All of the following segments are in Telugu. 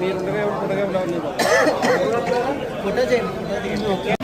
మీరుండగా ఉండగా ఫోటో చేయండి.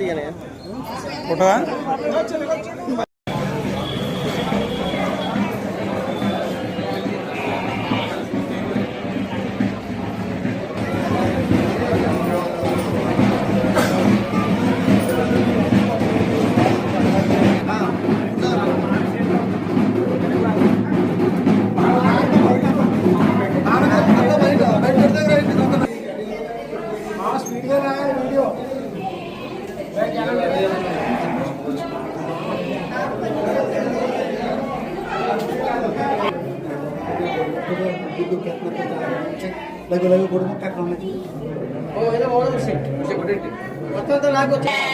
తీయనే. ఫోటో తిరిగి కొంచెం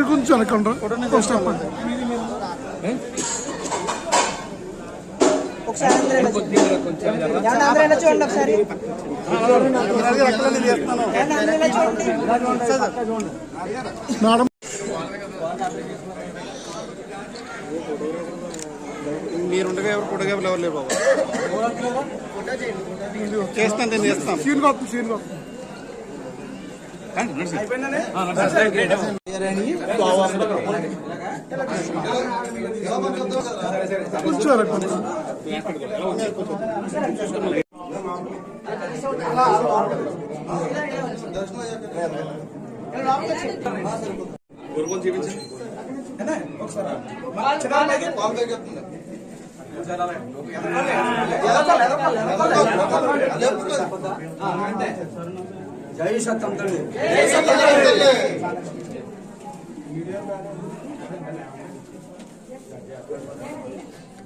అనుకుంటారు ఒకసారి అందరూ ఇలా చూడండి ఒకసారి అందరూ ఇలా చూడండి మేడం మీరుండగా ఎవరు ఫోటోగా ఎవరు లేరు బాబు చేస్తాను నేను చేస్తాను సీన్ కాపు సీన్ కాపు కొంచెం అనుకుంటారు గురుకులు చూపించండి జై సత్తం తల్లి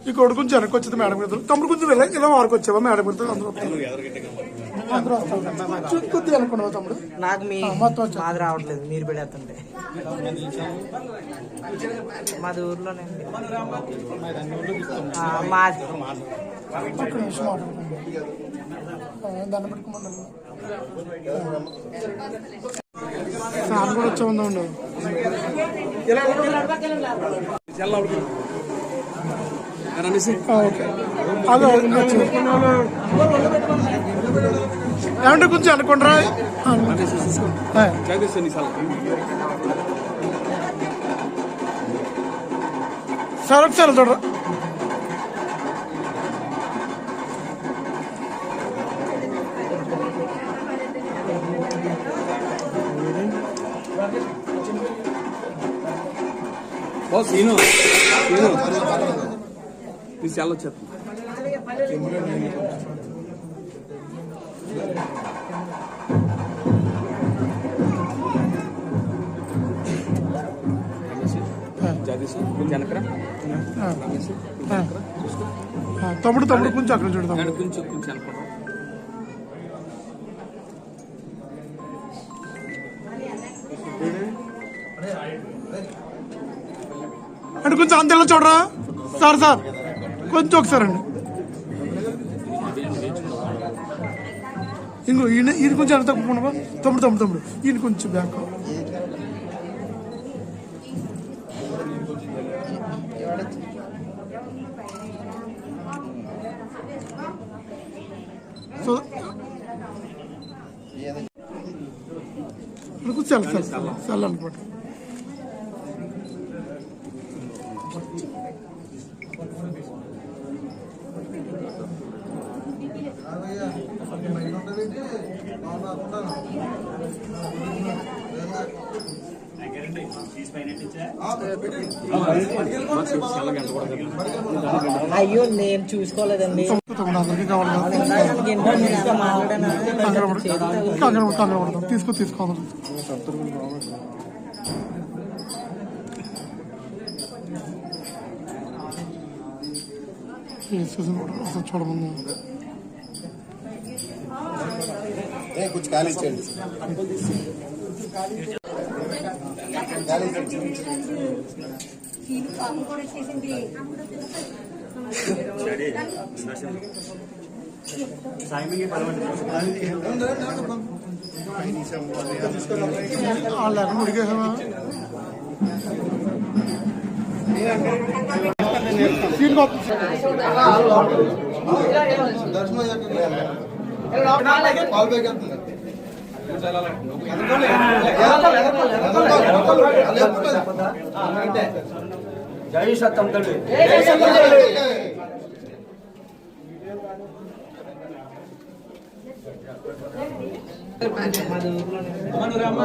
ఈ కొడుకు కొంచెం వెనక్కి వచ్చింది మేడం మీద తమ్ముడు కొంచెం వెళ్ళా. ఇలా వారికి వచ్చావా మేడం మీద అందరూ వస్తారు. అందరూ వస్తారు. కొంచెం కొద్దిగా అనుకున్నావా తమ్ముడు? నాకు మీ మొత్తం. మాది రావట్లేదు. మీరు పెడేస్తుంటే. మాది ఊర్లోనండి ఆ, మాది ఒక్క నిమిషం మాట్లాడుకోండి ఆ, దండం పెట్టుకోమన్నారు ఫ్యాన్ కూడా వచ్చా ఉందా ఉండదు ఓకే. అదే ఏమంటే కొంచెం అనుకుంటారా సార్ ఒకసారి చూడరా. ఓ సీను. సీను. ఈ సెల్ వచ్చేస్తుంది తమ్ముడు తమ్ముడు కొంచెం అక్కడ చూడదాం కొంచెం కొంచెం వెనకరా అంతేలా చూడరా? Sir sir. కొంచెం ఒకసారి అండి ఇంకో ఈయన ఈయన కొంచెం ఎంత తమ్ముడు తమ్ముడు తమ్ముడు. ఈయన కొంచెం back so cell cell cell అనుకోండి. అయ్యో నేను చూసుకోలేదండి. తీసుకో తీసుకోవాలి చూడమన్నా కూడా అసలు చూడమన్నా కొంచెం ఖాళీ ఇచ్చేయండి వాళ్ళు ఎక్కడ ఉడికేసామా సీన్ రమేష్ పైకి స్టెప్ వెనక్కి వెళ్దాం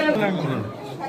అది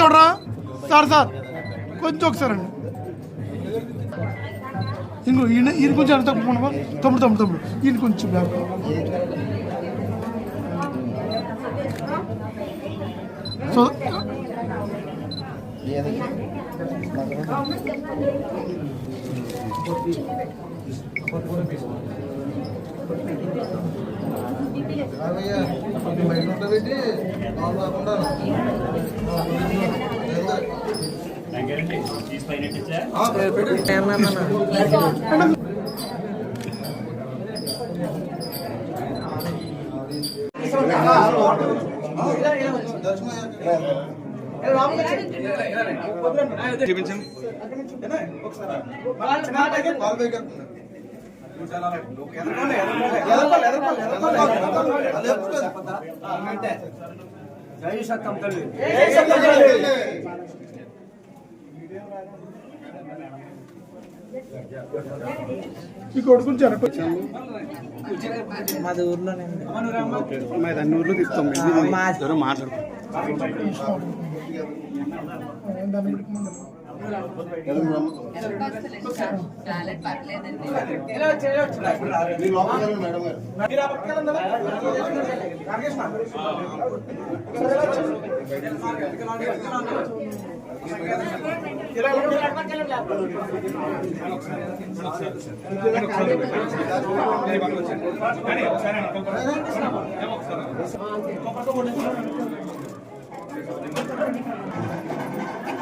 చూడరా? Sir sir. కొంచెం ఒకసారి అండి. ఇంకో ఈయన ఈయన కొంచెం ఎంత తక్కువ తమ్ముడు తమ్ముడు తమ్ముడు. ఈయన కొంచెం బ్యాక్. సో చూపించండి ఈ కొడుకుని జరగొచ్చాము మాది ఊర్లోనండి అమ్మాయి దాన్ని ఊర్లో తీస్తాం ఆ, మా- ఎవరో మాట్లాడుకో. దాన్ని పెట్టుకున్నాను. టాలెంట్ పర్లేదండి ఒకసారి.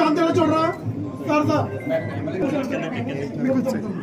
అంతేనా చూడరా సరదా నేను చూసుకోలేదండి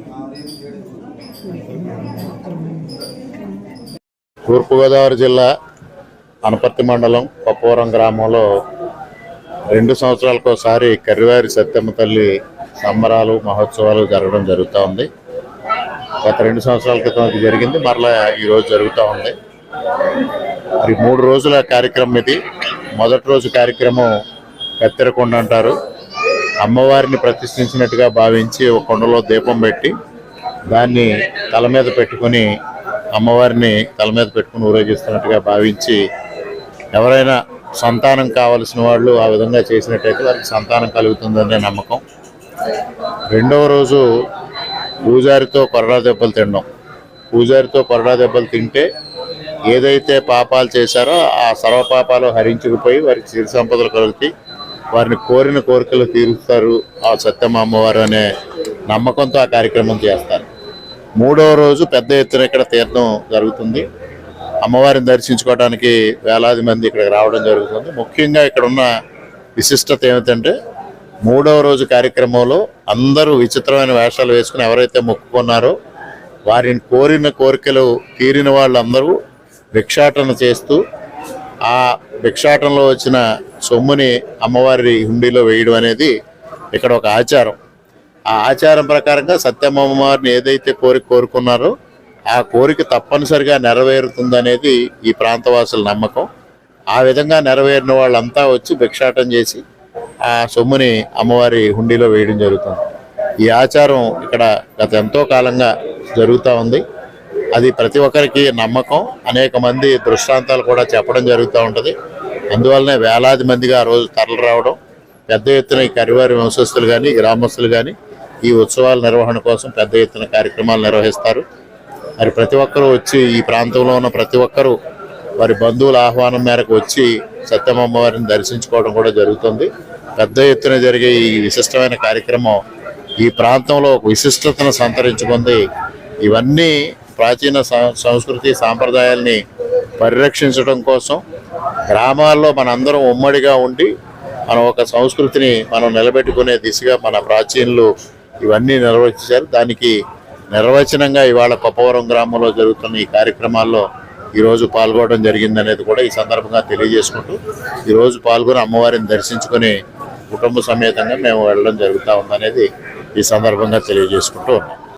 తూర్పుగోదావరి జిల్లా అనపర్తి మండలం కొప్పవరం గ్రామంలో రెండు సంవత్సరాలకు ఒకసారి కర్రివారి సత్యమ్మ తల్లి సంబరాలు మహోత్సవాలు జరగడం జరుగుతూ ఉంది. గత రెండు సంవత్సరాల క్రితం ఇది జరిగింది మరలా ఈరోజు జరుగుతూ ఉంది. మరి మూడు రోజుల కార్యక్రమం ఇది. మొదటి రోజు కార్యక్రమం కత్తెరకొండ అంటారు. అమ్మవారిని ప్రతిష్ఠించినట్టుగా భావించి ఒక కొండలో దీపం పెట్టి దాన్ని తల మీద పెట్టుకుని అమ్మవారిని తల మీద పెట్టుకుని ఊరేగిస్తున్నట్టుగా భావించి ఎవరైనా సంతానం కావలసిన వాళ్ళు ఆ విధంగా చేసినట్టయితే వారికి సంతానం కలుగుతుందనే నమ్మకం. రెండవ రోజు పూజారితో కొరడా దెబ్బలు తినడం. పూజారితో కొరడా దెబ్బలు తింటే ఏదైతే పాపాలు చేశారో ఆ సర్వపాపాలు హరించుకుపోయి వారికి చిరు సంపదలు కలుగుతాయి. వారిని కోరిన కోరికలు తీరుస్తారు ఆ సత్యమ్మ అమ్మవారు అనే నమ్మకంతో ఆ కార్యక్రమం చేస్తారు. మూడవ రోజు పెద్ద ఎత్తున ఇక్కడ తీర్థం జరుగుతుంది. అమ్మవారిని దర్శించుకోవడానికి వేలాది మంది ఇక్కడికి రావడం జరుగుతుంది. ముఖ్యంగా ఇక్కడ ఉన్న విశిష్టత ఏమిటంటే మూడవ రోజు కార్యక్రమంలో అందరూ విచిత్రమైన వేషాలు వేసుకుని ఎవరైతే మొక్కుకున్నారో వారిని కోరిన కోరికలు తీరిన వాళ్ళందరూ భిక్షాటన చేస్తూ ఆ భిక్షాటనలో వచ్చిన సొమ్ముని అమ్మవారి హుండీలో వేయడం అనేది ఇక్కడ ఒక ఆచారం. ఆ ఆచారం ప్రకారంగా సత్యమ్మమ్మవారిని ఏదైతే కోరిక కోరుకున్నారో ఆ కోరిక తప్పనిసరిగా నెరవేరుతుందనేది ఈ ప్రాంతవాసుల నమ్మకం. ఆ విధంగా నెరవేరిన వాళ్ళంతా వచ్చి భిక్షాటం చేసి ఆ సొమ్ముని అమ్మవారి హుండీలో వేయడం జరుగుతుంది. ఈ ఆచారం ఇక్కడ గత ఎంతో కాలంగా జరుగుతూ ఉంది. అది ప్రతి ఒక్కరికి నమ్మకం. అనేక మంది దృష్టాంతాలు కూడా చెప్పడం జరుగుతూ ఉంటుంది. అందువల్లనే వేలాది మందిగా ఆ రోజు తరలి రావడం పెద్ద ఎత్తున ఈ కరివారి వంశస్థులు కానీ గ్రామస్తులు కానీ ఈ ఉత్సవాల నిర్వహణ కోసం పెద్ద ఎత్తున కార్యక్రమాలు నిర్వహిస్తారు. మరి ప్రతి ఒక్కరూ వచ్చి ఈ ప్రాంతంలో ఉన్న ప్రతి ఒక్కరూ వారి బంధువుల ఆహ్వానం మేరకు వచ్చి సత్యమమ్మ వారిని దర్శించుకోవడం కూడా జరుగుతుంది. పెద్ద ఎత్తున జరిగే ఈ విశిష్టమైన కార్యక్రమం ఈ ప్రాంతంలో ఒక విశిష్టతను సంతరించుకుంది. ఇవన్నీ ప్రాచీన సంస్కృతి సాంప్రదాయాల్ని పరిరక్షించడం కోసం గ్రామాల్లో మనందరం ఉమ్మడిగా ఉండి మనం ఒక సంస్కృతిని మనం నిలబెట్టుకునే దిశగా మన ప్రాచీనులు ఇవన్నీ నిర్వహించారు దానికి నిర్వచనంగా ఇవాళ కొప్పవరం గ్రామంలో జరుగుతున్న ఈ కార్యక్రమాల్లో ఈరోజు పాల్గొనడం జరిగిందనేది కూడా ఈ సందర్భంగా తెలియజేసుకుంటూ ఈరోజు పాల్గొని అమ్మవారిని దర్శించుకొని కుటుంబ సమేతంగా మేము వెళ్ళడం జరుగుతూ ఉందనేది ఈ సందర్భంగా తెలియజేసుకుంటూ ఉన్నాం.